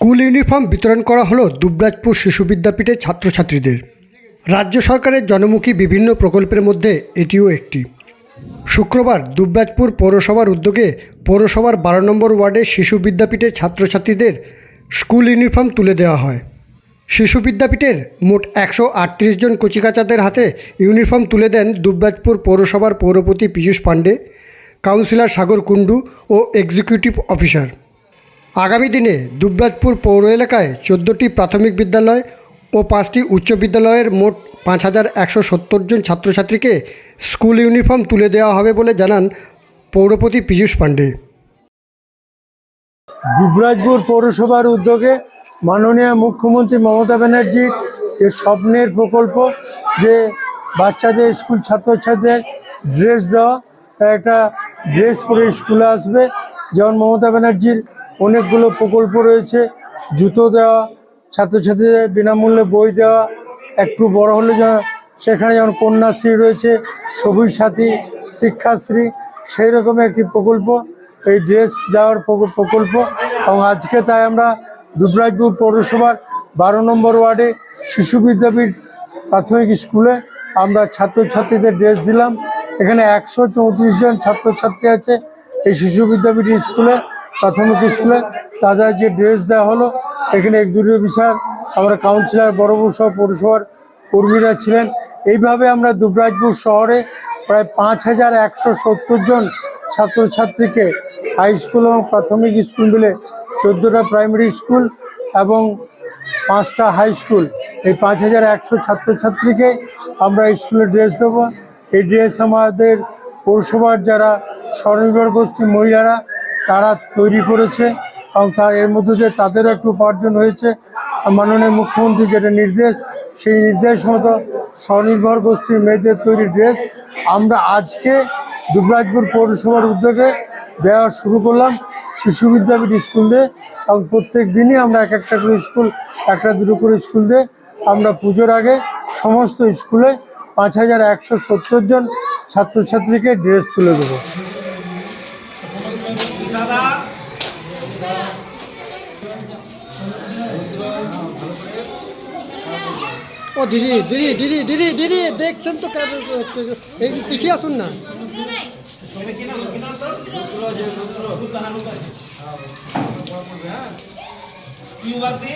School uniform বিতরণ করা হলো দুবরাজপুর শিশু বিদ্যাপীঠের ছাত্রছাত্রীদের। রাজ্য সরকারের জনমুখী বিভিন্ন প্রকল্পের মধ্যে এটিও একটি। শুক্রবার দুবরাজপুর পৌরসভার উদ্যোগে পৌরসভার বারো নম্বর ওয়ার্ডে শিশু বিদ্যাপীঠের ছাত্রছাত্রীদের স্কুল ইউনিফর্ম তুলে দেওয়া হয়। শিশু বিদ্যাপীঠের মোট একশো আটত্রিশ জন কচিকাচাদের হাতে ইউনিফর্ম তুলে দেন দুবরাজপুর পৌরসভার পৌরপতি পীযূষ পাণ্ডে, কাউন্সিলর সাগর কুণ্ডু ও এক্সিকিউটিভ অফিসার। আগামী দিনে দুবরাজপুর পৌর এলাকায় চোদ্দোটি প্রাথমিক বিদ্যালয় ও পাঁচটি উচ্চ বিদ্যালয়ের মোট পাঁচ হাজার একশো সত্তর জন ছাত্রছাত্রীকে স্কুল ইউনিফর্ম তুলে দেওয়া হবে বলে জানান পৌরপতি পীযূষ পাণ্ডে। দুবরাজপুর পৌরসভার উদ্যোগে মাননীয় মুখ্যমন্ত্রী মমতা ব্যানার্জির যে স্বপ্নের প্রকল্প যে বাচ্চাদের স্কুল ছাত্রছাত্রীদের ড্রেস দেওয়া একটা ড্রেস পরে স্কুলে আসবে। যেমন মমতা ব্যানার্জির অনেকগুলো প্রকল্প রয়েছে, জুতো দেওয়া, ছাত্রছাত্রীদের বিনামূল্যে বই দেওয়া, একটু বড় হলে সেখানে যেমন কন্যাশ্রী রয়েছে, সবুজ সাথী, শিক্ষাশ্রী, সেই রকম একটি প্রকল্প, এই ড্রেস দেওয়ার প্রক- প্রকল্প, এবং আজকে তাই আমরা দুবরাজপুর পৌরসভার বারো নম্বর ওয়ার্ডে শিশু বিদ্যাপীঠ প্রাথমিক স্কুলে আমরা ছাত্রছাত্রীদের ড্রেস দিলাম। এখানে একশো চৌত্রিশ জন ছাত্রছাত্রী আছে এই শিশু বিদ্যাপীঠ স্কুলে। প্রাথমিক স্কুলে। তাদের যে ড্রেস দেওয়া হলো। এখানে একজুরি অফিসার আমরা কাউন্সিলর বড়বু সহ পৌরসভার কর্মীরা ছিলেন। এইভাবে আমরা দুবরাজপুর শহরে প্রায় পাঁচ হাজার একশো সত্তর জন ছাত্রছাত্রীকে হাই স্কুল এবং প্রাথমিক স্কুল মিলে চোদ্দোটা প্রাইমারি স্কুল এবং পাঁচটা হাই স্কুল এই পাঁচ হাজার একশো ছাত্রছাত্রীকে আমরা স্কুলে ড্রেস দেবো। এই ড্রেস আমাদের পৌরসভার যারা স্বনির্ভর গোষ্ঠী মহিলারা তারা তৈরি করেছে এবং তা এর মধ্যে দিয়ে তাদেরও একটু উপার্জন হয়েছে, মাননীয় মুখ্যমন্ত্রী যেটা নির্দেশ, সেই নির্দেশ মতো স্বনির্ভর গোষ্ঠীর মেয়েদের তৈরি ড্রেস আমরা আজকে দুবরাজপুর পৌরসভার উদ্যোগে দেওয়া শুরু করলাম শিশু বিদ্যাপীঠ স্কুল দিয়ে এবং প্রত্যেক দিনই আমরা এক একটা করে স্কুল, একটা দুটো করে স্কুল দিয়ে আমরা পুজোর আগে সমস্ত স্কুলে পাঁচ হাজার একশো সত্তর জন ছাত্রছাত্রীকে ড্রেস তুলে দেবো। ও দিদি দিদি দিদি দিদি দিদি দেখছেন তো এই পিছিয়ে আসুন না। কি বাকি